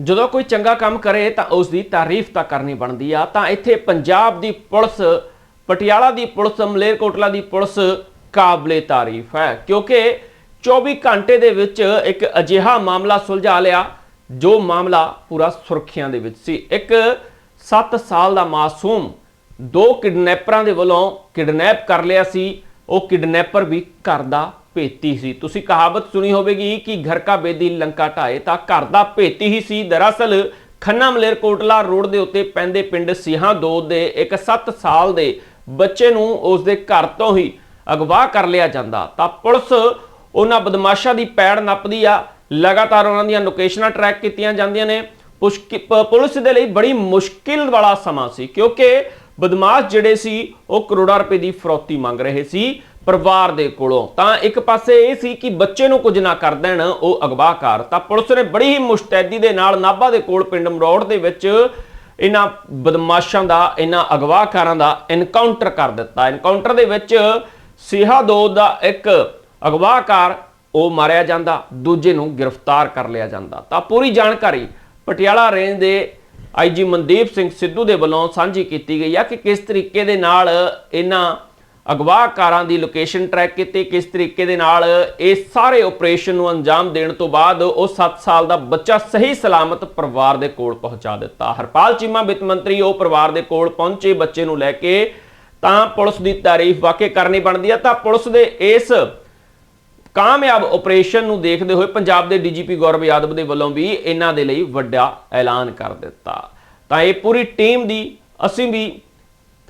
ਜਦੋਂ ਕੋਈ ਚੰਗਾ ਕੰਮ ਕਰੇ ਤਾਂ ਉਸ ਦੀ ਤਾਰੀਫ ਤਾਂ ਕਰਨੀ ਬਣਦੀ ਆ। ਤਾਂ ਇੱਥੇ ਪੰਜਾਬ ਦੀ ਪੁਲਿਸ, ਪਟਿਆਲਾ ਦੀ ਪੁਲਿਸ, ਮਲੇਰਕੋਟਲਾ ਦੀ ਪੁਲਿਸ ਕਾਬਲੇ ਤਾਰੀਫ ਹੈ। ਕਿਉਂਕਿ 24 ਘੰਟੇ ਦੇ ਵਿੱਚ ਇੱਕ ਅਜਿਹਾ ਮਾਮਲਾ ਸੁਲਝਾ ਲਿਆ, ਜੋ ਮਾਮਲਾ ਪੂਰਾ ਸੁਰਖੀਆਂ ਦੇ ਵਿੱਚ ਸੀ। ਇੱਕ 7 ਸਾਲ ਦਾ ਮਾਸੂਮ ਦੋ ਕਿਡਨੈਪਰਾਂ ਦੇ ਵੱਲੋਂ ਕਿਡਨੈਪ ਕਰ ਲਿਆ ਸੀ। ਉਹ ਕਿਡਨੈਪਰ ਵੀ ਘਰ ਦਾ ਭੇਤੀ ਸੀ। ਤੁਸੀਂ ਕਹਾਵਤ ਸੁਣੀ ਹੋਵੇਗੀ ਕਿ ਘਰ ਕਾ ਬੇਦੀ ਲੰਕਾ ਢਾਏ ਤਾਂ ਘਰ ਦਾ ਭੇਤੀ ਹੀ ਸੀ। ਦਰਅਸਲ ਖੰਨਾ ਮਲੇਰਕੋਟਲਾ ਰੋਡ ਦੇ ਉੱਤੇ ਪੈਂਦੇ ਪਿੰਡ ਸਿਹਾਂ ਦੋ ਦੇ ਇੱਕ 7 ਸਾਲ ਦੇ ਬੱਚੇ ਨੂੰ ਉਸ ਦੇ ਘਰ ਤੋਂ ਹੀ ਅਗਵਾ ਕਰ ਲਿਆ ਜਾਂਦਾ। ਤਾਂ ਪੁਲਿਸ ਉਹਨਾਂ ਬਦਮਾਸ਼ਾਂ ਦੀ ਪੈੜ ਨੱਪਦੀ ਆ। ਲਗਾਤਾਰ ਉਹਨਾਂ ਦੀਆਂ ਲੋਕੇਸ਼ਨਾਂ ਟਰੈਕ ਕੀਤੀਆਂ ਜਾਂਦੀਆਂ ਨੇ। ਪੁਸ਼ਕ- ਪੁਲਿਸ ਦੇ ਲਈ ਬੜੀ ਮੁਸ਼ਕਿਲ ਵਾਲਾ ਸਮਾਂ ਸੀ। ਕਿਉਂਕਿ ਬਦਮਾਸ਼ ਜਿਹੜੇ ਸੀ, ਉਹ ਕਰੋੜਾਂ ਰੁਪਏ ਦੀ ਫਰੌਤੀ ਮੰਗ ਰਹੇ ਸੀ। ਪਰਿਵਾਰ ਦੇ ਕੋਲੋਂ। ਤਾਂ ਇੱਕ ਪਾਸੇ ਇਹ ਸੀ ਕਿ ਬੱਚੇ ਨੂੰ ਕੁਝ ਨਾ ਕਰ ਦੇਣ, ਉਹ ਅਗਵਾਕਾਰ ਤਾਂ ਪੁਲਿਸ ਨੇ ਬੜੀ ਹੀ ਮੁਸ਼ਤੈਦੀ ਦੇ ਨਾਲ ਨਾਭਾ ਦੇ ਕੋਲ ਪਿੰਡ ਮਰੋੜ ਦੇ ਵਿੱਚ ਇਹਨਾਂ ਬਦਮਾਸ਼ਾਂ ਦਾ, ਇਹਨਾਂ ਅਗਵਾਕਾਰਾਂ ਦਾ ਐਨਕਾਊਂਟਰ ਕਰ ਦਿੱਤਾ। ਐਨਕਾਊਂਟਰ ਦੇ ਵਿੱਚ ਸਿਹਾ ਦੋ ਦਾ ਇੱਕ ਅਗਵਾਕਾਰ ਉਹ ਮਾਰਿਆ ਜਾਂਦਾ। ਦੂਜੇ ਨੂੰ ਗ੍ਰਿਫਤਾਰ ਕਰ ਲਿਆ ਜਾਂਦਾ। ਤਾਂ ਪੂਰੀ ਜਾਣਕਾਰੀ ਪਟਿਆਲਾ ਰੇਂਜ ਦੇ ਆਈਜੀ ਮਨਦੀਪ ਸਿੰਘ ਸਿੱਧੂ ਦੇ ਵੱਲੋਂ ਸਾਂਝੀ ਕੀਤੀ ਗਈ ਆ ਕਿ ਕਿਸ ਤਰੀਕੇ ਦੇ ਨਾਲ ਇਹਨਾਂ ਅਗਵਾਕਾਰਾਂ ਦੀ ਲੋਕੇਸ਼ਨ ਟਰੈਕ ਕੀਤੀ, ਕਿਸ ਤਰੀਕੇ ਦੇ ਨਾਲ ਇਹ ਸਾਰੇ ਆਪਰੇਸ਼ਨ ਨੂੰ ਅੰਜਾਮ ਦੇਣ ਤੋਂ ਬਾਅਦ ਉਹ 7 ਸਾਲ ਦਾ ਬੱਚਾ ਸਹੀ ਸਲਾਮਤ ਪਰਿਵਾਰ ਦੇ ਕੋਲ ਪਹੁੰਚਾ ਦਿੱਤਾ। ਹਰਪਾਲ ਚੀਮਾ, ਵਿੱਤ ਮੰਤਰੀ, ਉਹ ਪਰਿਵਾਰ ਦੇ ਕੋਲ ਪਹੁੰਚੇ, ਬੱਚੇ ਨੂੰ ਲੈ ਕੇ ਤਾਂ ਪੁਲਿਸ ਦੀ ਤਾਰੀਫ ਵਾਕਈ ਕਰਨੀ ਬਣਦੀ ਹੈ ਤਾਂ ਪੁਲਿਸ ਦੇ ਇਸ ਕਾਮਯਾਬ ਆਪਰੇਸ਼ਨ ਨੂੰ ਦੇਖਦੇ ਹੋਏ ਪੰਜਾਬ ਦੇ ਡੀਜੀਪੀ ਗੌਰਵ ਯਾਦਵ ਦੇ ਵੱਲੋਂ ਵੀ ਇਹਨਾਂ ਦੇ ਲਈ ਵੱਡਾ ਐਲਾਨ ਕਰ ਦਿੱਤਾ। ਤਾਂ ਇਹ ਪੂਰੀ ਟੀਮ ਦੀ, ਅਸੀਂ ਵੀ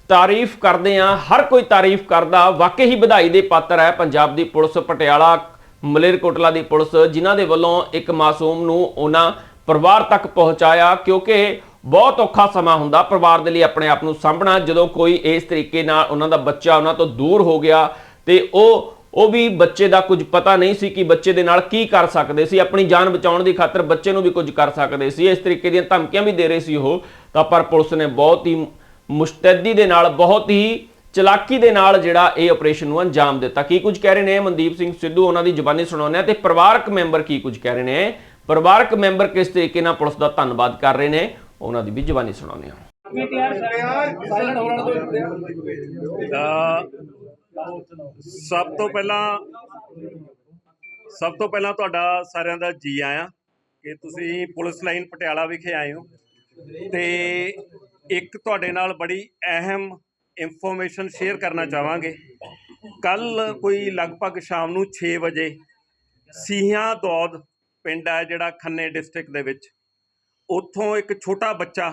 ਤਾਰੀਫ ਕਰਦੇ ਹਾਂ, ਹਰ ਕੋਈ ਤਾਰੀਫ ਕਰਦਾ। ਵਾਕਈ ਹੀ ਵਧਾਈ ਦੇ ਪਾਤਰ ਹੈ ਪੰਜਾਬ ਦੀ ਪੁਲਿਸ, ਪਟਿਆਲਾ, ਮਲੇਰਕੋਟਲਾ ਦੀ ਪੁਲਿਸ, ਜਿਨ੍ਹਾਂ ਦੇ ਵੱਲੋਂ ਇੱਕ ਮਾਸੂਮ ਨੂੰ ਉਹਨਾਂ ਪਰਿਵਾਰ ਤੱਕ ਪਹੁੰਚਾਇਆ, ਕਿਉਂਕਿ ਬਹੁਤ ਔਖਾ ਸਮਾਂ ਹੁੰਦਾ ਪਰਿਵਾਰ ਦੇ ਲਈ ਆਪਣੇ ਆਪ ਨੂੰ ਸਾਂਭਣਾ। ਜਦੋਂ ਕੋਈ ਇਸ ਤਰੀਕੇ ਨਾਲ ਉਹਨਾਂ ਦਾ ਬੱਚਾ ਉਹਨਾਂ ਤੋਂ ਦੂਰ ਹੋ ਗਿਆ ਤੇ ਉਹ ਉਹ ਵੀ ਬੱਚੇ ਦਾ ਕੁਝ ਪਤਾ ਨਹੀਂ ਸੀ ਕਿ ਬੱਚੇ ਦੇ ਨਾਲ ਕੀ ਕਰ ਸਕਦੇ ਸੀ। ਆਪਣੀ ਜਾਨ ਬਚਾਉਣ ਦੀ ਖਾਤਰ ਬੱਚੇ ਨੂੰ ਵੀ ਕੁਝ ਕਰ ਸਕਦੇ ਸੀ। ਇਸ ਤਰੀਕੇ ਦੀਆਂ ਧਮਕੀਆਂ ਵੀ ਦੇ ਰਹੇ ਸੀ ਉਹ। ਤਾਂ ਪਰ ਪੁਲਿਸ ਨੇ ਬਹੁਤ ਹੀ ਮੁਸ਼ਤੈਦੀ ਦੇ ਨਾਲ, ਬਹੁਤ ਹੀ ਚਲਾਕੀ ਦੇ ਨਾਲ ਜਿਹੜਾ ਇਹ ਆਪਰੇਸ਼ਨ ਨੂੰ ਅੰਜਾਮ ਦਿੱਤਾ। ਕੀ ਕੁਝ ਕਹਿ ਰਹੇ ਨੇ ਮਨਦੀਪ ਸਿੰਘ ਸਿੱਧੂ? ਉਹਨਾਂ ਦੀ ਜ਼ੁਬਾਨੀ ਸੁਣਾਉਂਦੇ ਆ ਤੇ ਪਰਿਵਾਰਕ ਮੈਂਬਰ ਕੀ ਕੁਝ ਕਹਿ ਰਹੇ ਨੇ? ਪਰਿਵਾਰਕ ਮੈਂਬਰ ਕਿਸ ਤਰੀਕੇ ਨਾਲ ਪੁਲਿਸ ਦਾ ਧੰਨਵਾਦ ਕਰ ਰਹੇ ਨੇ? ਉਹਨਾਂ ਦੀ ਵੀ ਜ਼ੁਬਾਨੀ ਸੁਣਾਉਂਦੇ ਆ ਸਭ ਤੋਂ ਪਹਿਲਾਂ, ਸਭ ਤੋਂ ਪਹਿਲਾਂ ਤੁਹਾਡਾ ਸਾਰਿਆਂ ਦਾ ਜੀ ਆਇਆਂ ਕਿ ਤੁਸੀਂ ਪੁਲਿਸ ਲਾਈਨ ਪਟਿਆਲਾ ਵਿਖੇ ਆਏ ਹੋ ਤੇ ਇੱਕ ਤੁਹਾਡੇ ਨਾਲ ਬੜੀ ਅਹਿਮ ਇਨਫੋਰਮੇਸ਼ਨ ਸ਼ੇਅਰ ਕਰਨਾ ਚਾਹਾਂਗੇ। ਕੱਲ ਕੋਈ ਲਗਭਗ ਸ਼ਾਮ ਨੂੰ 6 ਵਜੇ ਸੀਹਾਂ ਦੌਦ ਪਿੰਡ ਹੈ ਜਿਹੜਾ ਖੰਨੇ ਡਿਸਟ੍ਰਿਕਟ ਦੇ ਵਿੱਚ। ਉੱਥੋਂ ਇੱਕ ਛੋਟਾ ਬੱਚਾ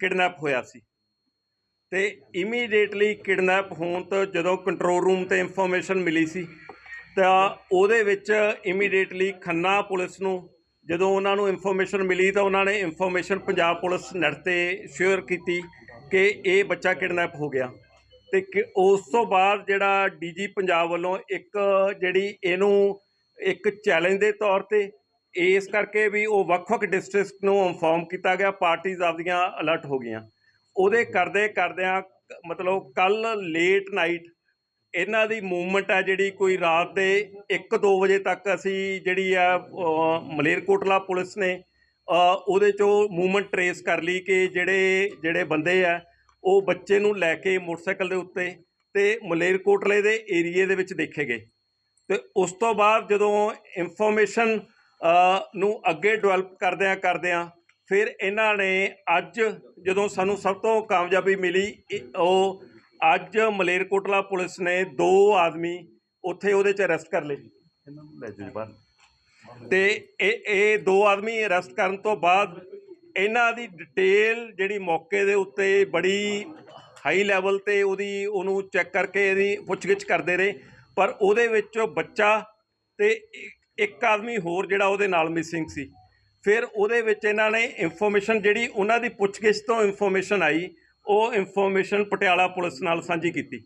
ਕਿਡਨੈਪ ਹੋਇਆ ਸੀ। ਤੇ ਇਮੀਡੀਏਟਲੀ ਕਿਡਨੈਪ ਹੋਣ ਤੋਂ ਜਦੋਂ ਕੰਟਰੋਲ ਰੂਮ ਤੇ ਇਨਫੋਰਮੇਸ਼ਨ ਮਿਲੀ ਸੀ, ਤਾਂ ਉਹਦੇ ਵਿੱਚ ਇਮੀਡੀਏਟਲੀ ਖੰਨਾ ਪੁਲਿਸ ਨੂੰ ਜਦੋਂ ਉਹਨਾਂ ਨੂੰ ਇਨਫੋਰਮੇਸ਼ਨ ਮਿਲੀ ਤਾਂ ਉਹਨਾਂ ਨੇ ਇਨਫੋਰਮੇਸ਼ਨ ਪੰਜਾਬ ਪੁਲਿਸ ਨੈਟ ਤੇ ਸ਼ੇਅਰ ਕੀਤੀ ਕਿ ਇਹ ਬੱਚਾ ਕਿਡਨੈਪ ਹੋ ਗਿਆ ਤੇ ਕਿ ਉਸ ਤੋਂ ਬਾਅਦ ਜਿਹੜਾ ਡੀਜੀ ਪੰਜਾਬ ਵੱਲੋਂ ਇੱਕ ਜਿਹੜੀ ਇਹਨੂੰ ਇੱਕ ਚੈਲੰਜ ਦੇ ਤੌਰ ਤੇ ਇਸ ਕਰਕੇ ਵੀ ਉਹ ਵੱਖ-ਵੱਖ ਡਿਸਟ੍ਰਿਕਟ ਨੂੰ ਇਨਫੋਰਮ ਕੀਤਾ ਗਿਆ ਪਾਰਟੀਆਂ ਆਪਦੀਆਂ ਅਲਰਟ ਹੋ ਗਈਆਂ। ਉਹਦੇ ਕਰਦੇ ਕਰਦਿਆਂ ਮਤਲਬ ਕੱਲ ਲੇਟ ਨਾਈਟ ਇਹਨਾਂ ਦੀ ਮੂਵਮੈਂਟ ਹੈ ਜਿਹੜੀ ਕੋਈ ਰਾਤ ਦੇ 1-2 ਵਜੇ ਤੱਕ ਅਸੀਂ ਜਿਹੜੀ ਆ ਮਲੇਰਕੋਟਲਾ ਪੁਲਿਸ ਨੇ ਉਹਦੇ ਚੋਂ ਮੂਵਮੈਂਟ ਟਰੇਸ ਕਰ ਲਈ ਕਿ ਜਿਹੜੇ ਜਿਹੜੇ ਬੰਦੇ ਆ, ਉਹ ਬੱਚੇ ਨੂੰ ਲੈ ਕੇ ਮੋਟਰਸਾਈਕਲ ਦੇ ਉੱਤੇ ਤੇ ਮਲੇਰਕੋਟਲੇ ਦੇ ਏਰੀਏ ਦੇ ਵਿੱਚ ਦੇਖੇ ਗਏ। ਤੇ ਉਸ ਤੋਂ ਬਾਅਦ ਜਦੋਂ ਇਨਫੋਰਮੇਸ਼ਨ ਨੂੰ ਅੱਗੇ ਡਿਵੈਲਪ ਕਰਦਿਆਂ ਕਰਦਿਆਂ ਫਿਰ ਇਹਨਾਂ ਨੇ ਅੱਜ ਜਦੋਂ ਸਾਨੂੰ ਸਭ ਤੋਂ ਕਾਮਯਾਬੀ ਮਿਲੀ ਉਹ ਅੱਜ ਮਲੇਰਕੋਟਲਾ ਪੁਲਿਸ ਨੇ ਦੋ ਆਦਮੀ ਉੱਥੇ ਉਹਦੇ ਚ ਅਰੈਸਟ ਕਰ ਲਏ ਇਹਨਾਂ ਨੂੰ ਲੈ ਜਾਓ ਬਾਹਰ। ਤੇ ਇਹ ਇਹ ਦੋ ਆਦਮੀ ਅਰੈਸਟ ਕਰਨ ਤੋਂ ਬਾਅਦ ਇਹਨਾਂ ਦੀ ਡਿਟੇਲ ਜਿਹੜੀ ਮੌਕੇ ਦੇ ਉੱਤੇ ਬੜੀ ਹਾਈ ਲੈਵਲ ਤੇ ਉਹਦੀ ਉਹਨੂੰ ਚੈੱਕ ਕਰਕੇ ਇਹਦੀ ਪੁੱਛਗਿੱਛ ਕਰਦੇ ਰਹੇ। ਪਰ ਉਹਦੇ ਵਿੱਚੋਂ ਬੱਚਾ ਤੇ ਇੱਕ ਆਦਮੀ ਹੋਰ ਜਿਹੜਾ ਉਹਦੇ ਨਾਲ ਮਿਸਿੰਗ ਸੀ। ਫਿਰ ਉਹਦੇ ਵਿੱਚ ਇਹਨਾਂ ਨੇ ਇਨਫੋਰਮੇਸ਼ਨ ਜਿਹੜੀ ਉਹਨਾਂ ਦੀ ਪੁੱਛਗਿੱਛ ਤੋਂ ਇਨਫੋਰਮੇਸ਼ਨ ਆਈ। ਉਹ ਇਨਫੋਰਮੇਸ਼ਨ ਪਟਿਆਲਾ ਪੁਲਿਸ ਨਾਲ ਸਾਂਝੀ ਕੀਤੀ।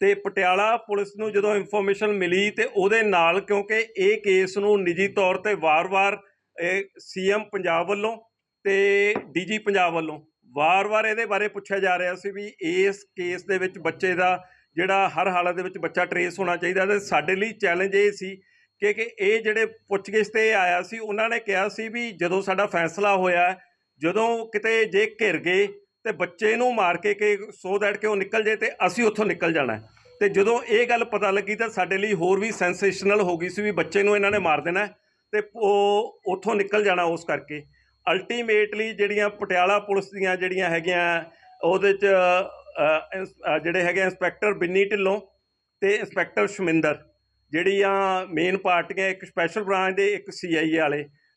ਤੇ ਪਟਿਆਲਾ ਪੁਲਿਸ ਨੂੰ ਜਦੋਂ ਇਨਫੋਰਮੇਸ਼ਨ ਮਿਲੀ ਤੇ ਉਹਦੇ ਨਾਲ ਕਿਉਂਕਿ ਇਹ ਕੇਸ ਨੂੰ ਨਿੱਜੀ ਤੌਰ ਤੇ ਵਾਰ-ਵਾਰ ਸੀਐਮ ਪੰਜਾਬ ਵੱਲੋਂ ਤੇ ਡੀਜੀ ਪੰਜਾਬ ਵੱਲੋਂ ਵਾਰ-ਵਾਰ ਇਹਦੇ ਬਾਰੇ ਪੁੱਛਿਆ ਜਾ ਰਿਹਾ ਸੀ ਵੀ ਇਸ ਕੇਸ ਦੇ ਵਿੱਚ ਬੱਚੇ ਦਾ ਜਿਹੜਾ ਹਰ ਹਾਲਤ ਦੇ ਵਿੱਚ ਬੱਚਾ ਟਰੇਸ ਹੋਣਾ ਚਾਹੀਦਾ ਤੇ ਸਾਡੇ ਲਈ ਚੈਲੰਜ ਇਹ ਸੀ ਕਿ ਕਿ ਇਹ ਜਿਹੜੇ ਪੁੱਛਗਿੱਛ ਤੇ ਆਇਆ ਸੀ, ਉਹਨਾਂ ਨੇ ਕਿਹਾ ਸੀ ਵੀ ਜਦੋਂ ਸਾਡਾ ਫੈਸਲਾ ਹੋਇਆ, ਜਦੋਂ ਕਿਤੇ ਜੇ ਘਿਰ ਗਏ ਤੇ ਬੱਚੇ ਨੂੰ ਮਾਰ ਕੇ ਕਿ ਸੋ ਦੈਟ ਕਿ ਉਹ ਨਿਕਲ ਜੇ ਤੇ ਅਸੀਂ ਉੱਥੋਂ ਨਿਕਲ ਜਾਣਾ ਹੈ। ਤੇ ਜਦੋਂ ਇਹ ਗੱਲ ਪਤਾ ਲੱਗੀ ਤਾਂ ਸਾਡੇ ਲਈ ਹੋਰ ਵੀ ਸੈਂਸੇਸ਼ਨਲ ਹੋ ਗਈ ਸੀ ਵੀ ਬੱਚੇ ਨੂੰ ਇਹਨਾਂ ਨੇ ਮਾਰ ਦੇਣਾ ਹੈ ਤੇ ਉਹ ਉੱਥੋਂ ਨਿਕਲ ਜਾਣਾ ਉਸ ਕਰਕੇ ਅਲਟੀਮੇਟਲੀ ਜਿਹੜੀਆਂ ਪਟਿਆਲਾ ਪੁਲਿਸ ਦੀਆਂ ਜਿਹੜੀਆਂ ਹੈਗੀਆਂ, ਉਹਦੇ ਚ ਜਿਹੜੇ ਹੈਗੇ ਇੰਸਪੈਕਟਰ ਬਿੰਨੀ ਢਿੱਲੋਂ ਤੇ ਇੰਸਪੈਕਟਰ ਸ਼ਮਿੰਦਰ, ਜਿਹੜੀਆਂ ਮੇਨ ਪਾਰਟੀਆਂ, ਇੱਕ ਸਪੈਸ਼ਲ ਬ੍ਰਾਂਚ ਦੇ ਇੱਕ ਸੀਆਈਏ ਵਾਲੇ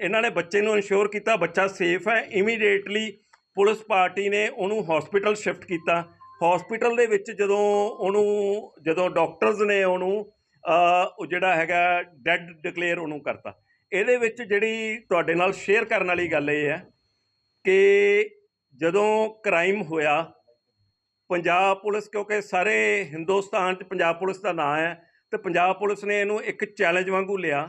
ਇਹਨਾਂ ਨੇ ਬੱਚੇ ਨੂੰ ਇਨਸ਼ੋਰ ਕੀਤਾ, ਬੱਚਾ ਸੇਫ ਹੈ। ਇਮੀਡੀਏਟਲੀ ਪੁਲਿਸ ਪਾਰਟੀ ਨੇ ਉਹਨੂੰ ਹਸਪੀਟਲ ਸ਼ਿਫਟ ਕੀਤਾ। ਹਸਪੀਟਲ ਦੇ ਵਿੱਚ ਜਦੋਂ ਉਹਨੂੰ, ਜਦੋਂ ਡਾਕਟਰਸ ਨੇ ਉਹਨੂੰ ਉਹ ਜਿਹੜਾ ਹੈਗਾ ਡੈੱਡ ਡਿਕਲੇਅਰ ਉਹਨੂੰ ਕਰਤਾ। ਇਹਦੇ ਵਿੱਚ ਜਿਹੜੀ ਤੁਹਾਡੇ ਨਾਲ ਸ਼ੇਅਰ ਕਰਨ ਵਾਲੀ ਗੱਲ ਇਹ ਹੈ ਕਿ ਜਦੋਂ ਕ੍ਰਾਈਮ ਹੋਇਆ, ਪੰਜਾਬ ਪੁਲਿਸ, ਕਿਉਂਕਿ ਸਾਰੇ ਹਿੰਦੁਸਤਾਨ 'ਚ ਪੰਜਾਬ ਪੁਲਿਸ ਦਾ ਨਾਂ ਹੈ, ਤੇ ਪੰਜਾਬ ਪੁਲਿਸ ਨੇ ਇਹਨੂੰ ਇੱਕ ਚੈਲੰਜ ਵਾਂਗੂ ਲਿਆ।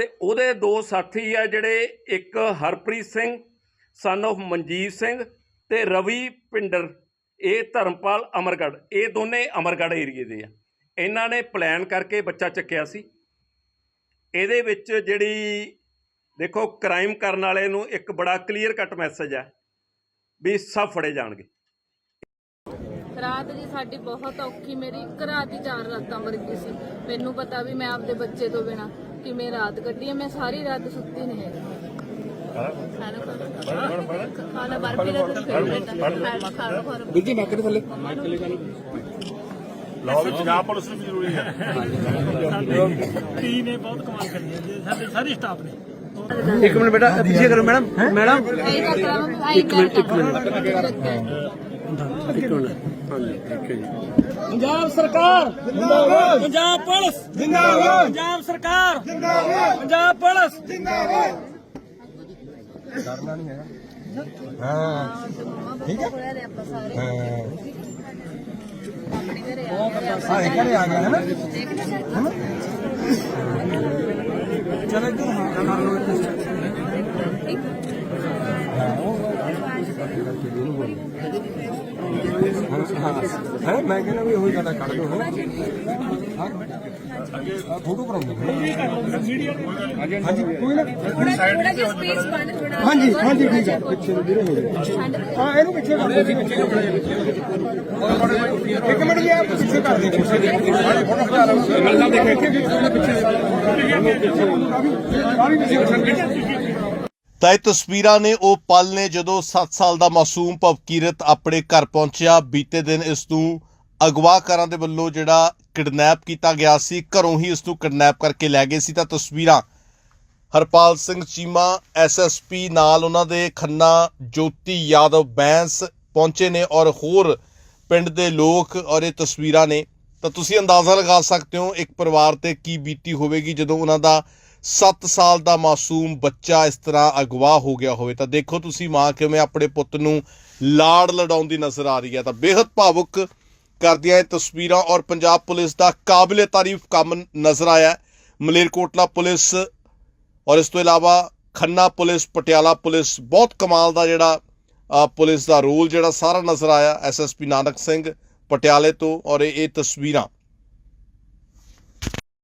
ਤੇ ਉਹਦੇ ਦੋ ਸਾਥੀ ਆ ਜਿਹੜੇ, ਇੱਕ ਹਰਪ੍ਰੀਤ ਸਿੰਘ ਸਨ of ਮਨਜੀਤ ਸਿੰਘ ਤੇ ਰਵੀ ਪਿੰਡਰ। ਇਹ ਧਰਮਪਾਲ ਅਮਰਗੜ ਇਹ ਦੋਨੇ ਅਮਰਗੜ ਏਰੀਏ ਦੇ ਆ। ਇਹਨਾਂ ਨੇ ਪਲਾਨ ਕਰਕੇ ਬੱਚਾ ਚੱਕਿਆ ਸੀ। ਇਹਦੇ ਵਿੱਚ ਜਿਹੜੀ, ਦੇਖੋ ਕ੍ਰਾਈਮ ਕਰਨ ਵਾਲੇ ਨੂੰ ਇੱਕ ਬੜਾ ਕਲੀਅਰ ਕੱਟ ਮੈਸੇਜ ਹੈ ਵੀ ਸਭ ਫੜੇ ਜਾਣਗੇ। ਰਾਤ ਜੀ ਸਾਡੀ ਬਹੁਤ ਔਖੀ, ਮੇਰੀ ਇੱਕ ਦੀ ਹੀ ਚਾਰ ਰਾਤਾਂ ਵਰਗੀ ਸੀ। ਮੈਨੂੰ ਪਤਾ ਵੀ ਮੈਂ ਆਪਦੇ ਬੱਚੇ ਤੋਂ ਬਿਨਾ ਕਿਵੇਂ ਰਾਤ ਕੱਢੀ ਹੈ ਮੈਂ ਸਾਰੀ ਰਾਤ ਸੁੱਤੀ ਨਹੀਂ ਹੈਗੀ ਖਾਣਾ ਬਰਫੀ ਦਾ ਤਾਂ ਫੇਵਰੇਟ ਹੈ ਖਾਣਾ ਖਾਣਾ ਵੀਰ ਜੀ ਮਾਈਕ ਦੇ ਥੱਲੇ ਲਓ ਵੀ ਪੰਜਾਬ ਪੁਲਿਸ ਨੂੰ ਵੀ ਜ਼ਰੂਰੀ ਹੈ ਟੀਮ ਨੇ ਬਹੁਤ ਕਮਾਲ ਕਰੀ ਹੈ ਜੀ ਸਾਡੇ ਸਾਰੇ ਸਟਾਫ ਨੇ ਇੱਕ ਮਿੰਟ ਬੇਟਾ ਪਿੱਛੇ ਕਰੋ ਮੈਡਮ ਮੈਡਮ ਆਈ ਕਰ ਕਰਾਂ ਆਈ ਕਰ ਇੱਕ ਮਿੰਟ ਇੱਕ ਮਿੰਟ ਹਾਂਜੀ ਠੀਕ ਹੈ ਜੀ। ਪੰਜਾਬ ਸਰਕਾਰ ਜਿੰਦਾਬਾਦ। ਪੰਜਾਬ ਪੁਲਿਸ। ਜਿੰਦਾਬਾਦ। ਪੰਜਾਬ ਸਰਕਾਰ ਜਿੰਦਾਬਾਦ। ਪੰਜਾਬ ਪੁਲਿਸ। ਹਾਂ। ਠੀਕ ਹੈ। ਆਪਾਂ ਸਾਰੇ ਆਪਣੇ ਘਰੇ ਆ ਗਿਆ ਸਾਰੇ ਘਰੇ ਆ ਗਿਆ ਹੈ ਨਾ? ਚਲੋ। ਇੱਧਰ ਹਾਂ ਕਰ ਲਓ ਹੈ। ਮੈਂ ਕਹਿੰਦਾ ਵੀ ਉਹੀ ਗੱਲ ਕੱਢ ਦੋ ਹਾਂ। ਫੋਟੋ ਕਰਾਉਂਦੇ ਹਾਂਜੀ ਕੋਈ ਨਾ। ਥੋੜਾ ਜਿਹਾ ਸਪੇਸ ਬਣ ਥੋੜਾ ਹਾਂਜੀ ਹਾਂਜੀ ਠੀਕ ਹੈ ਪਿੱਛੇ ਨੂੰ ਵੀਰੇ ਹੋ ਜਾਓ ਠੰਡ ਹਾਂ ਇਹਨੂੰ ਪਿੱਛੇ ਕਰ ਦਿਓ। ਪਿੱਛੇ ਇੱਕ ਮਿੰਟ ਜੀ ਆਪ ਪਿੱਛੇ ਕਰ ਦਿਓ। ਪਿੱਛੇ ਫੋਟੋ ਖਿਚਾ ਲਓ ਗੱਲਾਂ ਦੇਖੋ ਇੱਥੇ ਪਿੱਛੇ ਆ ਵੀ ਪਿੱਛੇ ਤਾਂ ਇਹ ਤਸਵੀਰਾਂ ਨੇ, ਉਹ ਪਲ ਨੇ ਜਦੋਂ 7 ਸਾਲ ਦਾ ਮਾਸੂਮ ਭਵਕੀਰਤ ਆਪਣੇ ਘਰ ਪਹੁੰਚਿਆ। ਬੀਤੇ ਦਿਨ ਇਸ ਨੂੰ ਅਗਵਾਕਾਰਾਂ ਦੇ ਵੱਲੋਂ ਜਿਹੜਾ ਕਿਡਨੈਪ ਕੀਤਾ ਗਿਆ ਸੀ, ਘਰੋਂ ਹੀ ਇਸ ਨੂੰ ਕਿਡਨੈਪ ਕਰਕੇ ਲੈ ਗਏ ਸੀ। ਤਾਂ ਤਸਵੀਰਾਂ ਹਰਪਾਲ ਸਿੰਘ ਚੀਮਾ ਐਸਐਸਪੀ ਨਾਲ ਉਹਨਾਂ ਦੇ ਖੰਨਾ, ਜੋਤੀ ਯਾਦਵ ਬੈਂਸ ਪਹੁੰਚੇ ਨੇ ਔਰ ਹੋਰ ਪਿੰਡ ਦੇ ਲੋਕ ਔਰ ਇਹ ਤਸਵੀਰਾਂ ਨੇ। ਤਾਂ ਤੁਸੀਂ ਅੰਦਾਜ਼ਾ ਲਗਾ ਸਕਦੇ ਹੋ ਇੱਕ ਪਰਿਵਾਰ ਤੇ ਕੀ ਬੀਤੀ ਹੋਵੇਗੀ ਜਦੋਂ ਉਹਨਾਂ ਦਾ 7 ਸਾਲ ਦਾ ਮਾਸੂਮ ਬੱਚਾ ਇਸ ਤਰ੍ਹਾਂ ਅਗਵਾ ਹੋ ਗਿਆ ਹੋਵੇ ਤਾਂ ਦੇਖੋ ਤੁਸੀਂ ਮਾਂ ਕਿਵੇਂ ਆਪਣੇ ਪੁੱਤ ਨੂੰ ਲਾੜ ਲੜਾਉਂਦੀ ਨਜ਼ਰ ਆ ਰਹੀ ਹੈ ਤਾਂ ਬੇहद ਭਾਵੁਕ ਕਰਦੀਆਂ ਇਹ ਤਸਵੀਰਾਂ ਔਰ ਪੰਜਾਬ ਪੁਲਿਸ ਦਾ ਕਾਬਿਲੇ ਤਾਰੀਫ ਕੰਮ ਨਜ਼ਰ ਆਇਆ ਮਲੇਰਕੋਟਲਾ ਪੁਲਿਸ ਔਰ ਇਸ ਤੋਂ ਇਲਾਵਾ ਖੰਨਾ ਪੁਲਿਸ, ਪਟਿਆਲਾ ਪੁਲਿਸ, ਬਹੁਤ ਕਮਾਲ ਦਾ ਜਿਹੜਾ ਪੁਲਿਸ ਦਾ ਰੋਲ ਜਿਹੜਾ ਸਾਰਾ ਨਜ਼ਰ ਆਇਆ। ਐਸਐਸਪੀ ਨਾਨਕ ਸਿੰਘ ਪਟਿਆਲੇ ਤੋਂ ਔਰ ਇਹ ਇਹ ਤਸਵੀਰਾਂ।